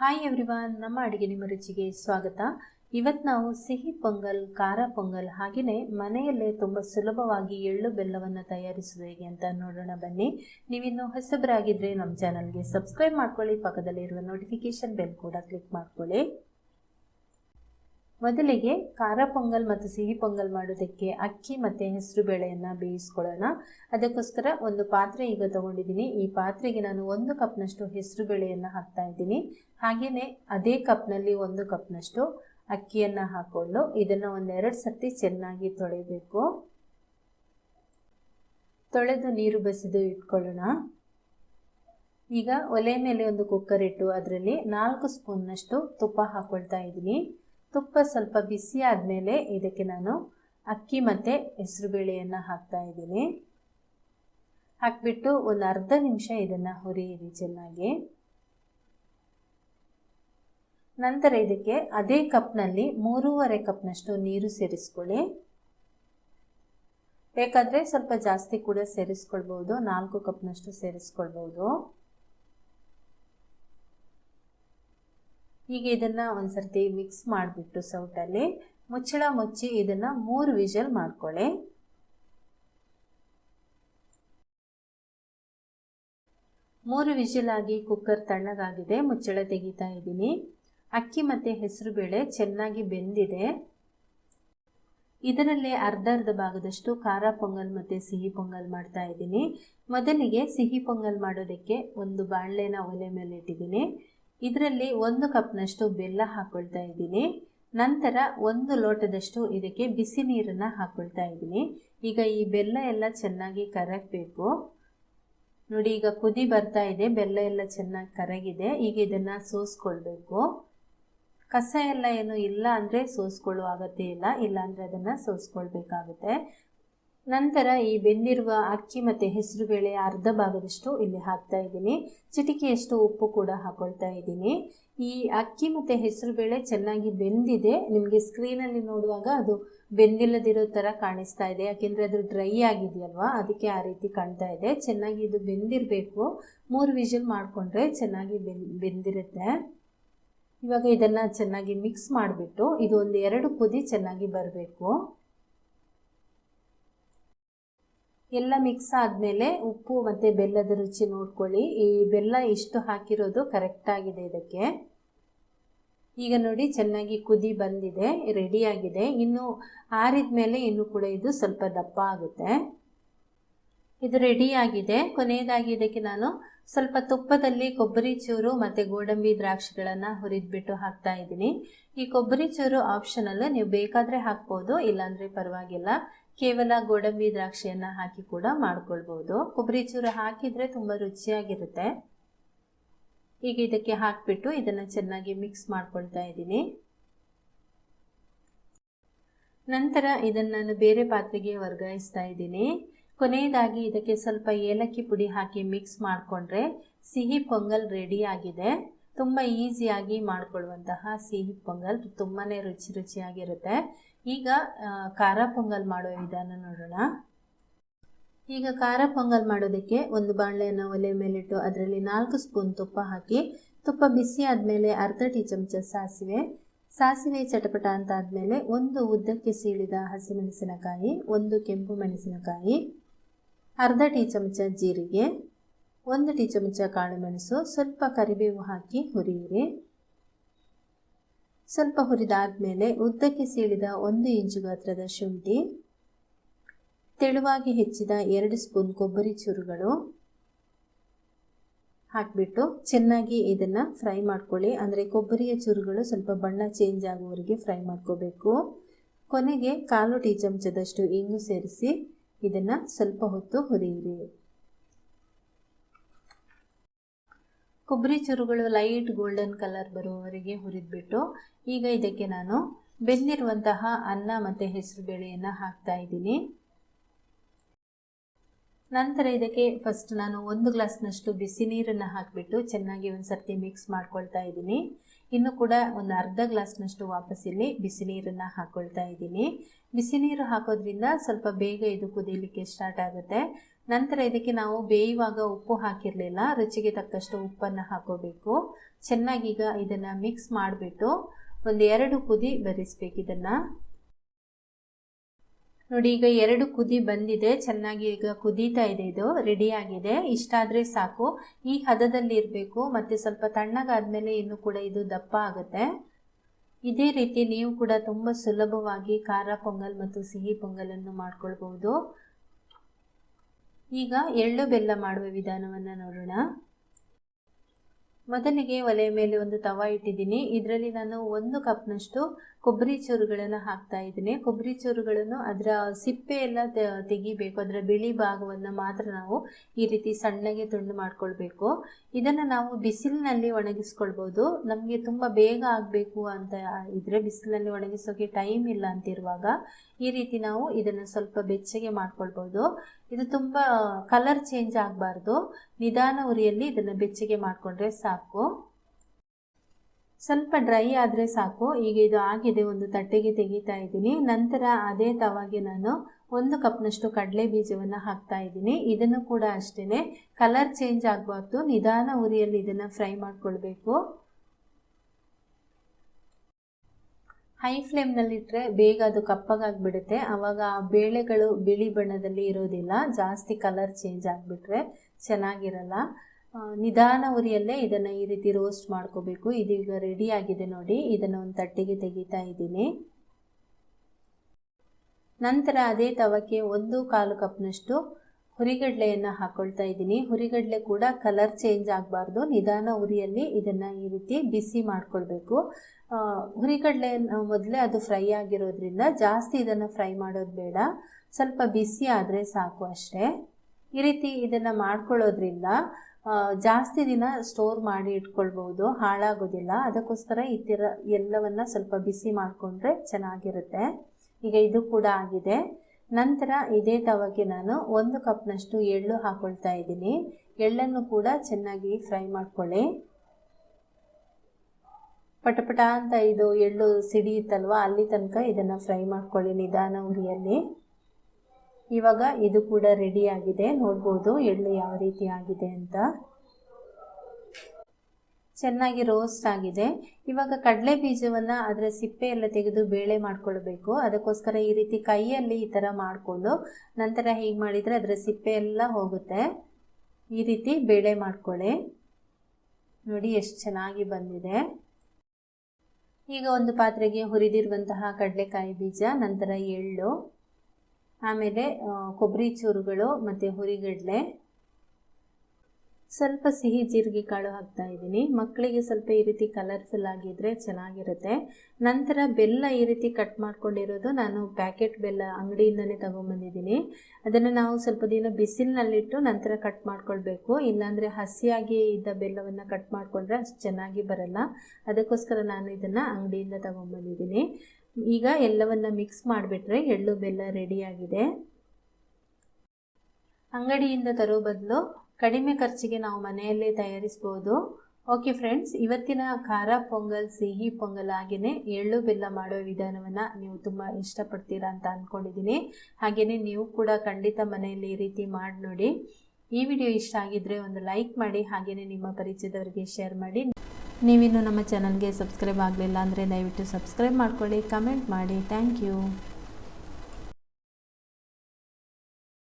Hi everyone ನಮ್ಮ ಅಡುಗೆ ನಿಮ್ಮ ರುಚಿಗೆ ಸ್ವಾಗತ. ಇವತ್ತು ನಾವು ಸಿಹಿ ಪೊಂಗಲ್, ಖಾರ ಪೊಂಗಲ್ ಹಾಗೆಯೇ ಮನೆಯಲ್ಲೇ ತುಂಬ ಸುಲಭವಾಗಿ ಎಳ್ಳು ಬೆಲ್ಲವನ್ನು ತಯಾರಿಸುವುದು ಹೇಗೆ ಅಂತ ನೋಡೋಣ ಬನ್ನಿ. ನೀವಿನ್ನು ಹೊಸಬರಾಗಿದ್ದರೆ ನಮ್ಮ ಚಾನಲ್ಗೆ ಸಬ್ಸ್ಕ್ರೈಬ್ ಮಾಡ್ಕೊಳ್ಳಿ, ಪಕ್ಕದಲ್ಲಿರುವ ನೋಟಿಫಿಕೇಷನ್ ಬೆಲ್ ಕೂಡ ಕ್ಲಿಕ್ ಮಾಡ್ಕೊಳ್ಳಿ. ಮೊದಲಿಗೆ ಖಾರ ಪೊಂಗಲ್ ಮತ್ತು ಸಿಹಿ ಪೊಂಗಲ್ ಮಾಡೋದಕ್ಕೆ ಅಕ್ಕಿ ಮತ್ತು ಹೆಸರು ಬೇಳೆಯನ್ನು ಬೇಯಿಸ್ಕೊಳ್ಳೋಣ. ಅದಕ್ಕೋಸ್ಕರ ಒಂದು ಪಾತ್ರೆ ಈಗ ತಗೊಂಡಿದ್ದೀನಿ. ಈ ಪಾತ್ರೆಗೆ ನಾನು ಒಂದು ಕಪ್ನಷ್ಟು ಹೆಸರು ಬೇಳೆಯನ್ನು ಹಾಕ್ತಾ ಇದ್ದೀನಿ. ಹಾಗೆಯೇ ಅದೇ ಕಪ್ನಲ್ಲಿ ಒಂದು ಕಪ್ನಷ್ಟು ಅಕ್ಕಿಯನ್ನು ಹಾಕ್ಕೊಂಡು ಇದನ್ನು ಒಂದೆರಡು ಸರ್ತಿ ಚೆನ್ನಾಗಿ ತೊಳೆಯಬೇಕು ತೊಳೆದು ನೀರು ಬಸಿದು ಇಟ್ಕೊಳ್ಳೋಣ. ಈಗ ಒಲೆ ಮೇಲೆ ಒಂದು ಕುಕ್ಕರ್ ಇಟ್ಟು ಅದರಲ್ಲಿ ನಾಲ್ಕು ಸ್ಪೂನ್ನಷ್ಟು ತುಪ್ಪ ಹಾಕ್ಕೊಳ್ತಾ ಇದ್ದೀನಿ. ತುಪ್ಪ ಸ್ವಲ್ಪ ಬಿಸಿ ಆದಮೇಲೆ ಇದಕ್ಕೆ ನಾನು ಅಕ್ಕಿ ಮತ್ತು ಹೆಸರುಬೇಳೆಯನ್ನು ಹಾಕ್ತಾ ಇದ್ದೀನಿ. ಹಾಕಿಬಿಟ್ಟು ಒಂದು ಅರ್ಧ ನಿಮಿಷ ಇದನ್ನು ಹುರಿಯಿರಿ ಚೆನ್ನಾಗಿ. ನಂತರ ಇದಕ್ಕೆ ಅದೇ ಕಪ್ನಲ್ಲಿ ಮೂರುವರೆ ಕಪ್ನಷ್ಟು ನೀರು ಸೇರಿಸ್ಕೊಳ್ಳಿ. ಬೇಕಾದರೆ ಸ್ವಲ್ಪ ಜಾಸ್ತಿ ಕೂಡ ಸೇರಿಸ್ಕೊಳ್ಬೋದು ನಾಲ್ಕು ಕಪ್ನಷ್ಟು ಸೇರಿಸ್ಕೊಳ್ಬೋದು ಈಗ ಇದನ್ನು ಒಂದು ಸರ್ತಿ ಮಿಕ್ಸ್ ಮಾಡಿಬಿಟ್ಟು ಸೌಟಲ್ಲಿ ಮುಚ್ಚಳ ಮುಚ್ಚಿ ಇದನ್ನು ಮೂರು ವಿಷಲ್ ಮಾಡ್ಕೊಳ್ಳಿ. ಮೂರು ವಿಷಲ್ ಆಗಿ ಕುಕ್ಕರ್ ತಣ್ಣಗಾಗಿದೆ, ಮುಚ್ಚಳ ತೆಗಿತಾ ಇದ್ದೀನಿ. ಅಕ್ಕಿ ಮತ್ತು ಹೆಸರು ಬೇಳೆ ಚೆನ್ನಾಗಿ ಬೆಂದಿದೆ. ಇದರಲ್ಲೇ ಅರ್ಧ ಅರ್ಧ ಭಾಗದಷ್ಟು ಖಾರ ಪೊಂಗಲ್ ಮತ್ತು ಸಿಹಿ ಪೊಂಗಲ್ ಮಾಡ್ತಾ ಇದ್ದೀನಿ. ಮೊದಲಿಗೆ ಸಿಹಿ ಪೊಂಗಲ್ ಮಾಡೋದಕ್ಕೆ ಒಂದು ಬಾಣಲೆನ ಒಲೆ ಮೇಲೆ ಇಟ್ಟಿದ್ದೀನಿ ಇದರಲ್ಲಿ ಒಂದು ಕಪ್ನಷ್ಟು ಬೆಲ್ಲ ಹಾಕ್ಕೊಳ್ತಾ ಇದ್ದೀನಿ. ನಂತರ ಒಂದು ಲೋಟದಷ್ಟು ಇದಕ್ಕೆ ಬಿಸಿ ನೀರನ್ನು ಹಾಕ್ಕೊಳ್ತಾ ಇದ್ದೀನಿ. ಈಗ ಈ ಬೆಲ್ಲ ಎಲ್ಲ ಚೆನ್ನಾಗಿ ಕರಗಬೇಕು. ನೋಡಿ, ಈಗ ಕುದಿ ಬರ್ತಾ ಇದೆ. ಬೆಲ್ಲ ಎಲ್ಲ ಚೆನ್ನಾಗಿ ಕರಗಿದೆ. ಈಗ ಇದನ್ನು ಸೋಸ್ಕೊಳ್ಬೇಕು. ಕಸ ಎಲ್ಲ ಏನು ಇಲ್ಲ ಅಂದರೆ ಸೋಸ್ಕೊಳ್ಳೋ ಅಗತ್ಯ ಇಲ್ಲ. ಇಲ್ಲಾಂದರೆ ಅದನ್ನು ಸೋಸ್ಕೊಳ್ಬೇಕಾಗುತ್ತೆ. ನಂತರ ಈ ಬೆಂದಿರುವ ಅಕ್ಕಿ ಮತ್ತು ಹೆಸರುಬೇಳೆ ಅರ್ಧ ಭಾಗದಷ್ಟು ಇಲ್ಲಿ ಹಾಕ್ತಾ ಇದ್ದೀನಿ. ಚಿಟಿಕೆಯಷ್ಟು ಉಪ್ಪು ಕೂಡ ಹಾಕೊಳ್ತಾ ಇದ್ದೀನಿ. ಈ ಅಕ್ಕಿ ಮತ್ತು ಹೆಸರುಬೇಳೆ ಚೆನ್ನಾಗಿ ಬೆಂದಿದೆ. ನಿಮಗೆ ಸ್ಕ್ರೀನಲ್ಲಿ ನೋಡುವಾಗ ಅದು ಬೆಂದಿಲ್ಲದಿರೋ ಥರ ಕಾಣಿಸ್ತಾ ಇದೆ. ಯಾಕೆಂದರೆ ಅದು ಡ್ರೈ ಆಗಿದೆಯಲ್ವಾ? ಅದಕ್ಕೆ ಆ ರೀತಿ ಕಾಣ್ತಾ ಇದೆ. ಚೆನ್ನಾಗಿ ಇದು ಬೆಂದಿರಬೇಕು. ಮೂರು ವಿಷಲ್ ಮಾಡಿಕೊಂಡ್ರೆ ಚೆನ್ನಾಗಿ ಬೆನ್, ಬೆಂದಿರುತ್ತೆ. ಇವಾಗ ಇದನ್ನು ಚೆನ್ನಾಗಿ ಮಿಕ್ಸ್ ಮಾಡಿಬಿಟ್ಟು ಇದು ಒಂದು ಎರಡು ಕುದಿ ಚೆನ್ನಾಗಿ ಬರಬೇಕು. ಎಲ್ಲ ಮಿಕ್ಸ್ ಆದಮೇಲೆ ಉಪ್ಪು ಮತ್ತು ಬೆಲ್ಲದ ರುಚಿ ನೋಡ್ಕೊಳ್ಳಿ. ಈ ಬೆಲ್ಲ ಇಷ್ಟು ಹಾಕಿರೋದು ಕರೆಕ್ಟಾಗಿದೆ ಇದಕ್ಕೆ. ಈಗ ನೋಡಿ ಚೆನ್ನಾಗಿ ಕುದಿ ಬಂದಿದೆ ರೆಡಿಯಾಗಿದೆ ಇನ್ನು ಆರಿದ ಮೇಲೆ ಇನ್ನು ಕೂಡ ಇದು ಸ್ವಲ್ಪ ದಪ್ಪ ಆಗುತ್ತೆ. ಇದು ರೆಡಿಯಾಗಿದೆ ಕೊನೆಯದಾಗಿ ಇದಕ್ಕೆ ನಾನು ಸ್ವಲ್ಪ ತುಪ್ಪದಲ್ಲಿ ಕೊಬ್ಬರಿ ಚೂರು ಮತ್ತು ಗೋಡಂಬಿ ದ್ರಾಕ್ಷಿಗಳನ್ನು ಹುರಿದ್ಬಿಟ್ಟು ಹಾಕ್ತಾ ಇದ್ದೀನಿ. ಈ ಕೊಬ್ಬರಿ ಚೂರು ಆಪ್ಷನಲ್ ನೀವು ಬೇಕಾದರೆ ಹಾಕ್ಬೋದು, ಇಲ್ಲಾಂದರೆ ಪರವಾಗಿಲ್ಲ. ಕೇವಲ ಗೋಡಂಬಿ ದ್ರಾಕ್ಷಿಯನ್ನ ಹಾಕಿ ಕೂಡ ಮಾಡ್ಕೊಳ್ಬಹುದು. ಕೊಬ್ಬರಿ ಚೂರು ಹಾಕಿದ್ರೆ ತುಂಬಾ ರುಚಿಯಾಗಿರುತ್ತೆ. ಈಗ ಇದಕ್ಕೆ ಹಾಕಿಬಿಟ್ಟು ಇದನ್ನು ಚೆನ್ನಾಗಿ ಮಿಕ್ಸ್ ಮಾಡ್ಕೊಳ್ತಾ ಇದ್ದೀನಿ. ನಂತರ ಇದನ್ನು ನಾನು ಬೇರೆ ಪಾತ್ರೆಗೆ ವರ್ಗಾಯಿಸ್ತಾ ಇದ್ದೀನಿ. ಕೊನೆಯದಾಗಿ ಇದಕ್ಕೆ ಸ್ವಲ್ಪ ಏಲಕ್ಕಿ ಪುಡಿ ಹಾಕಿ ಮಿಕ್ಸ್ ಮಾಡಿಕೊಂಡ್ರೆ ಸಿಹಿ ಪೊಂಗಲ್ ರೆಡಿ ಆಗಿದೆ. ತುಂಬ ಈಸಿಯಾಗಿ ಮಾಡಿಕೊಳ್ಳುವಂತಹ ಸಿಹಿ ಪೊಂಗಲ್ ತುಂಬಾ ರುಚಿ ರುಚಿಯಾಗಿರುತ್ತೆ. ಈಗ ಖಾರ ಪೊಂಗಲ್ ಮಾಡೋ ವಿಧಾನ ನೋಡೋಣ. ಈಗ ಖಾರ ಪೊಂಗಲ್ ಮಾಡೋದಕ್ಕೆ ಒಂದು ಬಾಣಲೆಯನ್ನು ಒಲೆ ಮೇಲಿಟ್ಟು ಅದರಲ್ಲಿ ನಾಲ್ಕು ಸ್ಪೂನ್ ತುಪ್ಪ ಹಾಕಿ, ತುಪ್ಪ ಬಿಸಿ ಆದಮೇಲೆ ಅರ್ಧ ಟೀ ಚಮಚ ಸಾಸಿವೆ. ಸಾಸಿವೆ ಚಟಪಟ ಅಂತ ಆದಮೇಲೆ ಒಂದು ಉದ್ದಕ್ಕೆ ಸೀಳಿದ ಹಸಿಮೆಣಸಿನಕಾಯಿ, ಒಂದು ಕೆಂಪು ಮೆಣಸಿನಕಾಯಿ, ಅರ್ಧ ಟೀ ಚಮಚ ಜೀರಿಗೆ ಒಂದು ಟೀ ಚಮಚ ಕಾಳುಮೆಣಸು ಸ್ವಲ್ಪ ಕರಿಬೇವು ಹಾಕಿ ಹುರಿಯಿರಿ. ಸ್ವಲ್ಪ ಹುರಿದಾದ್ಮೇಲೆ ಉದ್ದಕ್ಕೆ ಸೀಳಿದ ಒಂದು ಇಂಚು ಗಾತ್ರದ ಶುಂಠಿ, ತೆಳುವಾಗಿ ಹೆಚ್ಚಿದ ಎರಡು ಸ್ಪೂನ್ ಕೊಬ್ಬರಿ ಚೂರುಗಳು ಹಾಕಿಬಿಟ್ಟು ಚೆನ್ನಾಗಿ ಇದನ್ನು ಫ್ರೈ ಮಾಡ್ಕೊಳ್ಳಿ. ಅಂದರೆ ಕೊಬ್ಬರಿಯ ಚೂರುಗಳು ಸ್ವಲ್ಪ ಬಣ್ಣ ಚೇಂಜ್ ಆಗುವವರೆಗೆ ಫ್ರೈ ಮಾಡ್ಕೋಬೇಕು. ಕೊನೆಗೆ ಕಾಲು ಟೀ ಚಮಚದಷ್ಟು ಇಂಗು ಸೇರಿಸಿ ಇದನ್ನು ಸ್ವಲ್ಪ ಹೊತ್ತು ಹುರಿಯಿರಿ. ಕೊಬ್ಬರಿ ಚೂರುಗಳು ಲೈಟ್ ಗೋಲ್ಡನ್ ಕಲರ್ ಬರುವವರೆಗೆ ಹುರಿದ್ಬಿಟ್ಟು ಈಗ ಇದಕ್ಕೆ ನಾನು ಬೆಂದಿರುವಂತಹ ಅನ್ನ ಮತ್ತು ಹೆಸರು ಬೇಳೆಯನ್ನು ಹಾಕ್ತಾ ಇದ್ದೀನಿ. ನಂತರ ಇದಕ್ಕೆ ಫಸ್ಟ್ ನಾನು ಒಂದು ಗ್ಲಾಸ್ನಷ್ಟು ಬಿಸಿ ನೀರನ್ನು ಹಾಕಿಬಿಟ್ಟು ಚೆನ್ನಾಗಿ ಒಂದು ಸರ್ತಿ ಮಿಕ್ಸ್ ಮಾಡ್ಕೊಳ್ತಾ ಇದ್ದೀನಿ. ಇನ್ನು ಕೂಡ ಒಂದು ಅರ್ಧ ಗ್ಲಾಸ್ನಷ್ಟು ವಾಪಸ್ ಇಲ್ಲಿ ಬಿಸಿ ನೀರನ್ನು ಹಾಕ್ಕೊಳ್ತಾ ಇದ್ದೀನಿ. ಬಿಸಿ ನೀರು ಹಾಕೋದ್ರಿಂದ ಸ್ವಲ್ಪ ಬೇಗ ಇದು ಕುದೀಲಿಕ್ಕೆ ಸ್ಟಾರ್ಟ್ ಆಗುತ್ತೆ. ನಂತರ ಇದಕ್ಕೆ ನಾವು ಬೇಯುವಾಗ ಉಪ್ಪು ಹಾಕಿರಲಿಲ್ಲ. ರುಚಿಗೆ ತಕ್ಕಷ್ಟು ಉಪ್ಪನ್ನು ಹಾಕೋಬೇಕು. ಚೆನ್ನಾಗೀಗ ಇದನ್ನು ಮಿಕ್ಸ್ ಮಾಡಿಬಿಟ್ಟು ಒಂದು ಎರಡು ಕುದಿ ಬರಿಸ್ಬೇಕು ಇದನ್ನು. ನೋಡಿ, ಈಗ ಎರಡು ಕುದಿ ಬಂದಿದೆ. ಚೆನ್ನಾಗಿ ಈಗ ಕುದೀತಾ ಇದೆ ಇದು. ರೆಡಿಯಾಗಿದೆ ಇಷ್ಟಾದರೆ ಸಾಕು. ಈ ಹದದಲ್ಲಿ ಇರಬೇಕು. ಮತ್ತು ಸ್ವಲ್ಪ ತಣ್ಣಗಾದಮೇಲೆ ಇನ್ನು ಕೂಡ ಇದು ದಪ್ಪ ಆಗುತ್ತೆ. ಇದೇ ರೀತಿ ನೀವು ಕೂಡ ತುಂಬ ಸುಲಭವಾಗಿ ಖಾರ, ಪೊಂಗಲ್ ಮತ್ತು ಸಿಹಿ ಪೊಂಗಲನ್ನು ಮಾಡ್ಕೊಳ್ಬಹುದು. ಈಗ ಎಳ್ಳು ಬೆಲ್ಲ ಮಾಡುವ ವಿಧಾನವನ್ನು ನೋಡೋಣ. ಮೊದಲಿಗೆ ಒಲೆಯ ಮೇಲೆ ಒಂದು ತವ ಇಟ್ಟಿದ್ದೀನಿ. ಇದರಲ್ಲಿ ನಾನು ಒಂದು ಕಪ್ನಷ್ಟು ಕೊಬ್ಬರಿ ಚೂರುಗಳನ್ನು ಹಾಕ್ತಾ ಇದ್ದೀನಿ. ಕೊಬ್ಬರಿ ಚೂರುಗಳನ್ನು ಅದರ ಸಿಪ್ಪೆ ಎಲ್ಲ ತೆಗಿಬೇಕು. ಅದರ ಬಿಳಿ ಭಾಗವನ್ನು ಮಾತ್ರ ನಾವು ಈ ರೀತಿ ಸಣ್ಣಗೆ ತುಂಡು ಮಾಡ್ಕೊಳ್ಬೇಕು. ಇದನ್ನು ನಾವು ಬಿಸಿಲಿನಲ್ಲಿ ಒಣಗಿಸ್ಕೊಳ್ಬೋದು. ನಮಗೆ ತುಂಬ ಬೇಗ ಆಗಬೇಕು ಅಂತ ಇದ್ರೆ ಬಿಸಿಲಿನಲ್ಲಿ ಒಣಗಿಸೋಕೆ ಟೈಮ್ ಇಲ್ಲ ಅಂತಿರುವಾಗ ಈ ರೀತಿ ನಾವು ಇದನ್ನು ಸ್ವಲ್ಪ ಬೆಚ್ಚಗೆ ಮಾಡ್ಕೊಳ್ಬೋದು. ಇದು ತುಂಬ, ಕಲರ್ ಚೇಂಜ್ ಆಗಬಾರ್ದು. ನಿಧಾನ ಉರಿಯಲ್ಲಿ ಇದನ್ನು ಬೆಚ್ಚಗೆ ಮಾಡಿಕೊಂಡ್ರೆ ಸಾಕು. ಸ್ವಲ್ಪ ಡ್ರೈ ಆದರೆ ಸಾಕು. ಈಗ ಇದು ಆಗಿದೆ, ಒಂದು ತಟ್ಟೆಗೆ ತೆಗಿತಾ ಇದ್ದೀನಿ. ನಂತರ ಅದೇ ತವಾಗೆ ನಾನು ಒಂದು ಕಪ್ನಷ್ಟು ಕಡಲೆ ಬೀಜವನ್ನು ಹಾಕ್ತಾ ಇದ್ದೀನಿ. ಇದನ್ನು ಕೂಡ ಅಷ್ಟೇ ಕಲರ್ ಚೇಂಜ್ ಆಗಬಾರ್ದು. ನಿಧಾನ ಉರಿಯಲ್ಲಿ ಇದನ್ನು ಫ್ರೈ ಮಾಡಿಕೊಳ್ಬೇಕು. ಹೈ ಫ್ಲೇಮ್ನಲ್ಲಿಟ್ಟರೆ ಬೇಗ ಅದು ಕಪ್ಪಗಾಗಿಬಿಡುತ್ತೆ ಆವಾಗ ಆ ಬೇಳೆಗಳು ಬಿಳಿ ಬಣ್ಣದಲ್ಲಿ ಇರೋದಿಲ್ಲ. ಜಾಸ್ತಿ ಕಲರ್ ಚೇಂಜ್ ಆಗಿಬಿಟ್ರೆ ಚೆನ್ನಾಗಿರಲ್ಲ. ನಿಧಾನ ಉರಿಯಲ್ಲೇ ಇದನ್ನು ಈ ರೀತಿ ರೋಸ್ಟ್ ಮಾಡ್ಕೋಬೇಕು. ಇದೀಗ ರೆಡಿ ಆಗಿದೆ ನೋಡಿ. ಇದನ್ನು ಒಂದು ತಟ್ಟೆಗೆ ತೆಗಿತಾ ಇದ್ದೀನಿ. ನಂತರ ಅದೇ ತವಕ್ಕೆ ಒಂದು ಕಾಲು ಕಪ್ನಷ್ಟು ಹುರಿಗಡಲೆಯನ್ನು ಹಾಕ್ಕೊಳ್ತಾ ಇದ್ದೀನಿ. ಹುರಿಗಡಲೆ ಕೂಡ ಕಲರ್ ಚೇಂಜ್ ಆಗಬಾರ್ದು. ನಿಧಾನ ಉರಿಯಲ್ಲಿ ಇದನ್ನು ಈ ರೀತಿ ಬಿಸಿ ಮಾಡ್ಕೊಳ್ಬೇಕು. ಹುರಿಗಡಲೆ ಮೊದಲೇ ಅದು ಫ್ರೈ ಆಗಿರೋದ್ರಿಂದ ಜಾಸ್ತಿ ಇದನ್ನು ಫ್ರೈ ಮಾಡೋದು ಬೇಡ. ಸ್ವಲ್ಪ ಬಿಸಿ ಆದರೆ ಸಾಕು ಅಷ್ಟೇ. ಈ ರೀತಿ ಇದನ್ನು ಮಾಡ್ಕೊಳ್ಳೋದ್ರಿಂದ ಜಾಸ್ತಿ ದಿನ ಸ್ಟೋರ್ ಮಾಡಿ ಇಟ್ಕೊಳ್ಬೋದು ಹಾಳಾಗೋದಿಲ್ಲ. ಅದಕ್ಕೋಸ್ಕರ ಈ ಥರ ಎಲ್ಲವನ್ನು ಸ್ವಲ್ಪ ಬಿಸಿ ಮಾಡಿಕೊಂಡ್ರೆ ಚೆನ್ನಾಗಿರುತ್ತೆ. ಈಗ ಇದು ಕೂಡ ಆಗಿದೆ. ನಂತರ ಇದೇ ತವಾಗೆ ನಾನು ಒಂದು ಕಪ್ನಷ್ಟು ಎಳ್ಳು ಹಾಕೊಳ್ತಾ ಇದ್ದೀನಿ. ಎಳ್ಳನ್ನು ಕೂಡ ಚೆನ್ನಾಗಿ ಫ್ರೈ ಮಾಡ್ಕೊಳ್ಳಿ. ಪಟಪಟ ಅಂತ ಇದು ಎಳ್ಳು ಸಿಡಿಯುತ್ತಲ್ವ, ಅಲ್ಲಿ ತನಕ ಇದನ್ನು ಫ್ರೈ ಮಾಡ್ಕೊಳ್ಳಿ ನಿಧಾನ ಉರಿಯಲ್ಲಿ. ಇವಾಗ ಇದು ಕೂಡ ರೆಡಿ ಆಗಿದೆ. ನೋಡ್ಬೋದು ಎಳ್ಳು ಯಾವ ರೀತಿ ಆಗಿದೆ ಅಂತ. ಚೆನ್ನಾಗಿ ರೋಸ್ಟ್ ಆಗಿದೆ. ಇವಾಗ ಕಡಲೆ ಬೀಜವನ್ನು ಅದರ ಸಿಪ್ಪೆ ಎಲ್ಲ ತೆಗೆದು ಬೇಳೆ ಮಾಡ್ಕೊಳ್ಬೇಕು. ಅದಕ್ಕೋಸ್ಕರ ಈ ರೀತಿ ಕೈಯಲ್ಲಿ ಈ ಥರ ಮಾಡಿಕೊಂಡು ನಂತರ ಹೀಗೆ ಮಾಡಿದರೆ ಅದರ ಸಿಪ್ಪೆ ಎಲ್ಲ ಹೋಗುತ್ತೆ. ಈ ರೀತಿ ಬೇಳೆ ಮಾಡ್ಕೊಳ್ಳಿ ನೋಡಿ ಎಷ್ಟು ಚೆನ್ನಾಗಿ ಬಂದಿದೆ. ಈಗ ಒಂದು ಪಾತ್ರೆಗೆ ಹುರಿದಿರುವಂತಹ ಕಡಲೆಕಾಯಿ ಬೀಜ, ನಂತರ ಎಳ್ಳು. ಆಮೇಲೆ ಕೊಬ್ಬರಿ ಚೂರುಗಳು ಮತ್ತು ಹುರಿಗಡಲೆ. ಸ್ವಲ್ಪ ಸಿಹಿ ಜೀರಿಗೆ ಕಾಳು ಹಾಕ್ತಾ ಇದ್ದೀನಿ. ಮಕ್ಕಳಿಗೆ ಸ್ವಲ್ಪ ಈ ರೀತಿ ಕಲರ್ಫುಲ್ ಆಗಿದ್ದರೆ ಚೆನ್ನಾಗಿರುತ್ತೆ. ನಂತರ ಬೆಲ್ಲ ಈ ರೀತಿ ಕಟ್ ಮಾಡ್ಕೊಂಡಿರೋದು ನಾನು ಪ್ಯಾಕೆಟ್ ಬೆಲ್ಲ ಅಂಗಡಿಯಿಂದನೇ ತೊಗೊಂಬಂದಿದ್ದೀನಿ. ಅದನ್ನು ನಾವು ಸ್ವಲ್ಪ ದಿನ ಬಿಸಿಲಿನಲ್ಲಿಟ್ಟು ನಂತರ ಕಟ್ ಮಾಡ್ಕೊಳ್ಬೇಕು. ಇಲ್ಲಾಂದರೆ ಹಸಿಯಾಗಿ ಇದ್ದ ಬೆಲ್ಲವನ್ನು ಕಟ್ ಮಾಡಿಕೊಂಡ್ರೆ ಅಷ್ಟು ಚೆನ್ನಾಗಿ ಬರಲ್ಲ. ಅದಕ್ಕೋಸ್ಕರ ನಾನು ಇದನ್ನು ಅಂಗಡಿಯಿಂದ ತೊಗೊಂಬಂದಿದ್ದೀನಿ. ಈಗ ಎಲ್ಲವನ್ನ ಮಿಕ್ಸ್ ಮಾಡಿಬಿಟ್ರೆ ಎಳ್ಳು, ಬೆಲ್ಲ ರೆಡಿಯಾಗಿದೆ ಅಂಗಡಿಯಿಂದ ತರೋ ಬದಲು ಕಡಿಮೆ ಖರ್ಚಿಗೆ ನಾವು ಮನೆಯಲ್ಲೇ ತಯಾರಿಸ್ಬೋದು. ಓಕೆ ಫ್ರೆಂಡ್ಸ್ ಇವತ್ತಿನ ಖಾರ ಪೊಂಗಲ್, ಸಿಹಿ ಪೊಂಗಲ್ ಹಾಗೆಯೇ ಎಳ್ಳು, ಬೆಲ್ಲ ಮಾಡೋ ವಿಧಾನವನ್ನು ನೀವು ತುಂಬ ಇಷ್ಟಪಡ್ತೀರಾ ಅಂತ ಅಂದ್ಕೊಂಡಿದ್ದೀನಿ ಹಾಗೆಯೇ ನೀವು ಕೂಡ ಖಂಡಿತ ಮನೆಯಲ್ಲಿ ಈ ರೀತಿ ಮಾಡಿ ನೋಡಿ ಈ ವಿಡಿಯೋ ಇಷ್ಟ ಆಗಿದ್ದರೆ ಒಂದು ಲೈಕ್ ಮಾಡಿ ಹಾಗೆಯೇ ನಿಮ್ಮ ಪರಿಚಯದವರಿಗೆ ಶೇರ್ ಮಾಡಿ. ನೀವಿನ್ನು ನಮ್ಮ ಚಾನಲ್ಗೆ ಸಬ್ಸ್ಕ್ರೈಬ್ ಆಗಲಿಲ್ಲ ಅಂದರೆ ದಯವಿಟ್ಟು ಸಬ್ಸ್ಕ್ರೈಬ್ ಮಾಡ್ಕೊಳ್ಳಿ ಕಮೆಂಟ್ ಮಾಡಿ. Thank you